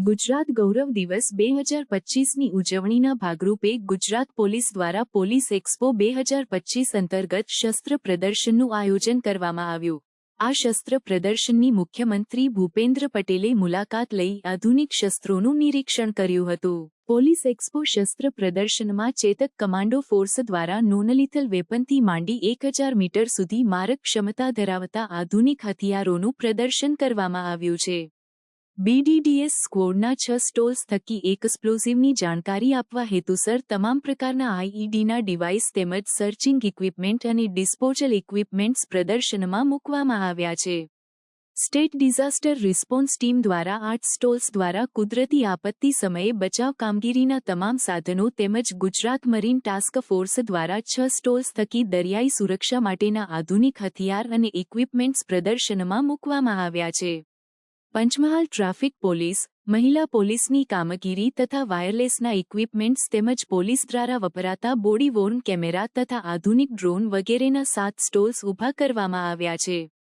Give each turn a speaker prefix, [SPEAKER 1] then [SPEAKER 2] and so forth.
[SPEAKER 1] ગુજરાત ગૌરવ દિવસ બે હજાર પચીસની ઉજવણીના ભાગરૂપે ગુજરાત પોલીસ દ્વારા પોલીસ એક્સપો બે હજાર પચીસ અંતર્ગત શસ્ત્ર પ્રદર્શનનું આયોજન કરવામાં આવ્યું. આ શસ્ત્ર પ્રદર્શનની મુખ્યમંત્રી ભૂપેન્દ્ર પટેલે મુલાકાત લઈ આધુનિક શસ્ત્રોનું નિરીક્ષણ કર્યું હતું. પોલીસ એક્સપો શસ્ત્ર પ્રદર્શનમાં ચેતક કમાન્ડો ફોર્સ દ્વારા નોનલિથલ વેપનથી માંડી એક હજાર મીટર સુધી મારક ક્ષમતા ધરાવતા આધુનિક હથિયારોનું પ્રદર્શન કરવામાં આવ્યું છે. બીડીડીએસ સ્કોડના છ સ્ટોલ્સ થકી એક્સપ્લોઝિવની જાણકારી આપવા હેતુસર તમામ પ્રકારના આઈઈડીના ડિવાઇસ તેમજ સર્ચિંગ ઇક્વિપમેન્ટ અને ડિસ્પોઝલ ઇક્વિપમેન્ટ્સ પ્રદર્શનમાં મૂકવામાં આવ્યા છે. સ્ટેટ ડિઝાસ્ટર રિસ્પોન્સ ટીમ દ્વારા આઠ સ્ટોલ્સ દ્વારા કુદરતી આપત્તિ સમયે બચાવ કામગીરીના તમામ સાધનો તેમજ ગુજરાત મરીન ટાસ્ક ફોર્સ દ્વારા છ સ્ટોલ્સ થકી દરિયાઈ સુરક્ષા માટેના આધુનિક હથિયાર અને ઇક્વિપમેન્ટ્સ પ્રદર્શનમાં મૂકવામાં આવ્યા છે. પંચમહાલ ટ્રાફિક પોલીસ, મહિલા પોલીસની કામગીરી તથા વાયરલેસના ઇક્વિપમેન્ટ્સ તેમજ પોલીસ દ્વારા વપરાતા બોડી વોર્ન કેમેરા તથા આધુનિક ડ્રોન વગેરેના સાત સ્ટોલ્સ ઊભા કરવામાં આવ્યા છે.